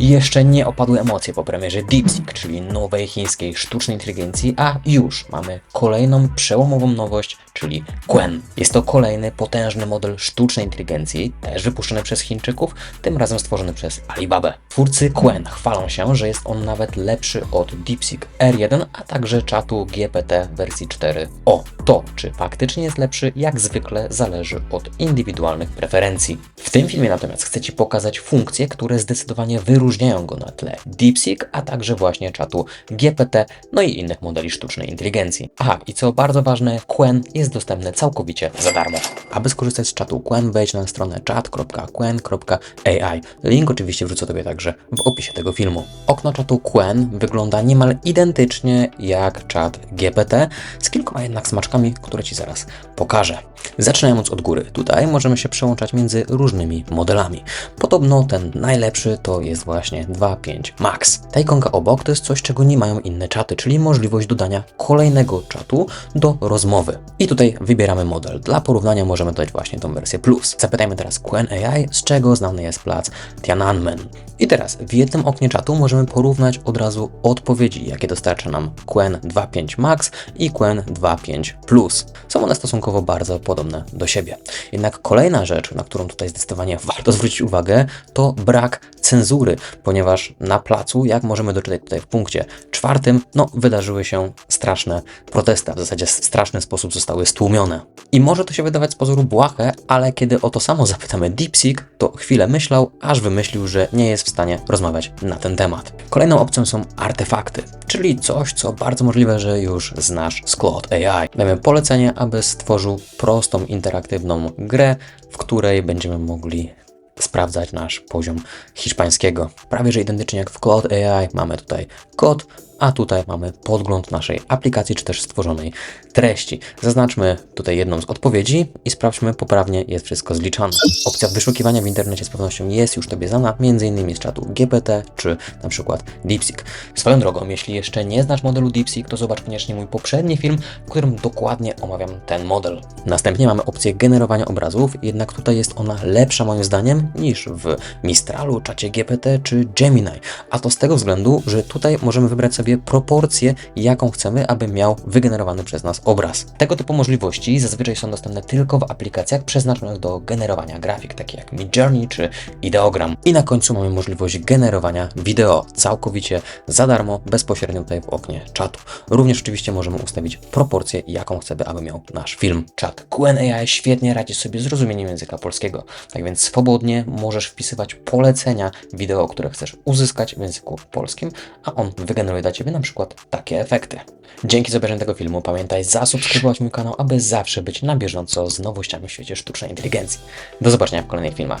Jeszcze nie opadły emocje po premierze DeepSeek, czyli nowej chińskiej sztucznej inteligencji, a już mamy kolejną przełomową nowość, czyli Quen. Jest to kolejny potężny model sztucznej inteligencji, też wypuszczony przez Chińczyków, tym razem stworzony przez Alibabę. Twórcy Quen chwalą się, że jest on nawet lepszy od DeepSeek R1, a także czatu GPT wersji 4. O, to czy faktycznie jest lepszy, jak zwykle zależy od indywidualnych preferencji. W tym filmie natomiast chcę Ci pokazać funkcje, które zdecydowanie wyróżniają go na tle DeepSeek, a także właśnie czatu GPT, no i innych modeli sztucznej inteligencji. Aha, i co bardzo ważne, Quen jest dostępny całkowicie za darmo. Aby skorzystać z czatu Quen, wejdź na stronę chat.quen.ai. Link oczywiście wrzucę Tobie także w opisie tego filmu. Okno czatu Quen wygląda niemal identycznie jak czat GPT, z kilkoma jednak smaczkami, które Ci zaraz pokażę. Zaczynając od góry, tutaj możemy się przełączać między różnymi modelami. Podobno ten najlepszy to jest właśnie 2.5 Max. Ta ikonka obok to jest coś, czego nie mają inne czaty, czyli możliwość dodania kolejnego czatu do rozmowy. I tutaj wybieramy model. Dla porównania możemy dodać właśnie tą wersję Plus. Zapytajmy teraz Quen AI, z czego znany jest plac Tiananmen. I teraz w jednym oknie czatu możemy porównać od razu odpowiedzi, jakie dostarcza nam Quen 2.5 Max i Quen 2.5 Plus. Są one stosunkowo bardzo podobne do siebie. Jednak kolejna rzecz, na którą tutaj zdecydowanie warto zwrócić uwagę, to brak cenzury, ponieważ na placu, jak możemy doczytać tutaj w punkcie czwartym, no wydarzyły się straszne protesty, w zasadzie w straszny sposób zostały stłumione. I może to się wydawać z pozoru błahe, ale kiedy o to samo zapytamy DeepSeek, to chwilę myślał, aż wymyślił, że nie jest w stanie rozmawiać na ten temat. Kolejną opcją są artefakty, czyli coś, co bardzo możliwe, że już znasz z AI. Dajmy polecenie, aby stworzył prostą, interaktywną grę, w której będziemy mogli sprawdzać nasz poziom hiszpańskiego. Prawie że identycznie jak w Claude AI mamy tutaj kod, a tutaj mamy podgląd naszej aplikacji, czy też stworzonej treści. Zaznaczmy tutaj jedną z odpowiedzi i sprawdźmy poprawnie jest wszystko zliczane. Opcja wyszukiwania w internecie z pewnością jest już Tobie znana, m.in. z czatu GPT, czy na przykład DeepSeek. Swoją drogą, jeśli jeszcze nie znasz modelu DeepSeek, to zobacz koniecznie mój poprzedni film, w którym dokładnie omawiam ten model. Następnie mamy opcję generowania obrazów, jednak tutaj jest ona lepsza moim zdaniem niż w Mistralu, czacie GPT czy Gemini. A to z tego względu, że tutaj możemy wybrać sobie proporcję, jaką chcemy, aby miał wygenerowany przez nas obraz. Tego typu możliwości zazwyczaj są dostępne tylko w aplikacjach przeznaczonych do generowania grafik, takie jak Midjourney czy Ideogram. I na końcu mamy możliwość generowania wideo całkowicie za darmo, bezpośrednio tutaj w oknie czatu. Również oczywiście możemy ustawić proporcję, jaką chcemy, aby miał nasz film. Czat Q&AI świetnie radzi sobie z rozumieniem języka polskiego, tak więc swobodnie możesz wpisywać polecenia wideo, które chcesz uzyskać w języku polskim, a on wygeneruje Ciebie na przykład takie efekty. Dzięki za obejrzenie tego filmu pamiętaj zasubskrybować mój kanał, aby zawsze być na bieżąco z nowościami w świecie sztucznej inteligencji. Do zobaczenia w kolejnych filmach.